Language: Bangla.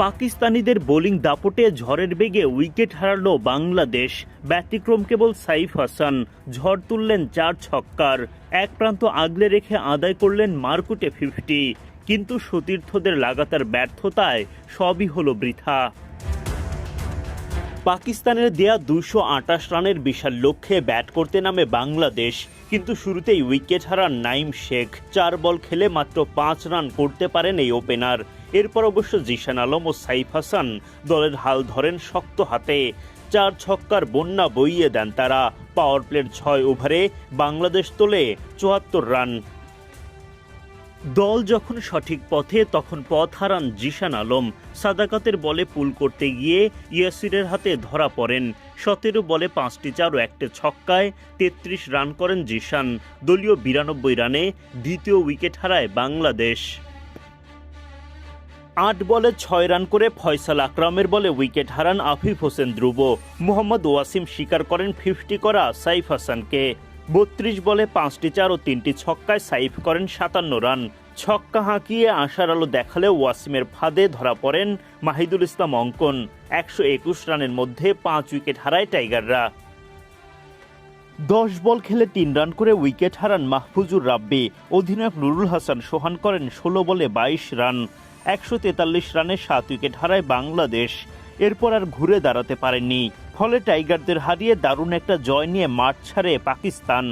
পাকিস্তানিদের বোলিং দাপটে ঝড়ের বেগে উইকেট হারালো বাংলাদেশ। ব্যতিক্রম কেবল সাইফ হাসান। ঝড় তুললেন চার ছক্কার। এক প্রান্ত আগলে রেখে আদায় করলেন মার্কুটে ফিফটি। কিন্তু সতীর্থদের লাগাতার ব্যর্থতায় সবই হলো বৃথা। পাকিস্তানের দেয়া দুশো আটাশ রানের বিশাল লক্ষ্যে ব্যাট করতে নামে বাংলাদেশ। কিন্তু শুরুতেই উইকেট হারান নাইম শেখ। চার বল খেলে মাত্র পাঁচ রান করতে পারেন এই ওপেনার। এরপর অবশ্য জিশান আলম ও সাইফ হাসান দলের হাল ধরেন শক্ত হাতে। চার ছক্কার বন্যা বইয়ে দেন তারা। পাওয়ার প্লের ছয় ওভারে বাংলাদেশ তোলে চুয়াত্তর রান। দল যখন সঠিক পথে, তখন পথ হারান জিশান আলম। সাদাকাতের বলে পুল করতে গিয়ে ইয়াসিরের হাতে ধরা পড়েন। সতেরো বলে পাঁচটি চার ও একটি ছক্কায় তেত্রিশ রান করেন জিশান। দলীয় বিরানব্বই রানে দ্বিতীয় উইকেট হারায় বাংলাদেশ। আট বলে ছয় রান করে ফয়সাল আকরামের বলে উইকেট হারান আফিফ হোসেন ধ্রুব। মোহাম্মদ ওয়াসিম স্বীকার করেন ফিফটি করা সাইফ হাসানকে। বত্রিশ বলে পাঁচটি চার ও তিনটি ছক্কায় সাইফ করেন সাতান্ন রান। ছক্কা হাঁকিয়ে আশার আলো দেখালেও ওয়াসিমের ফাঁদে ধরা পড়েন মাহিদুল ইসলাম অঙ্কন। একশো একুশ রানের মধ্যে পাঁচ উইকেট হারায় টাইগাররা। দশ বল খেলে তিন রান করে উইকেট হারান মাহফুজুর রাব্বি। অধিনায়ক নুরুল হাসান সোহান করেন ষোলো বলে বাইশ রান। একশো তেতাল্লিশ রানে সাত উইকেট হারায় বাংলাদেশ। এরপর আর ঘুরে দাঁড়াতে পারেনি ফলে টাইগারদের হারিয়ে দারুণ একটা জয় নিয়ে মাঠ ছাড়ে পাকিস্তান।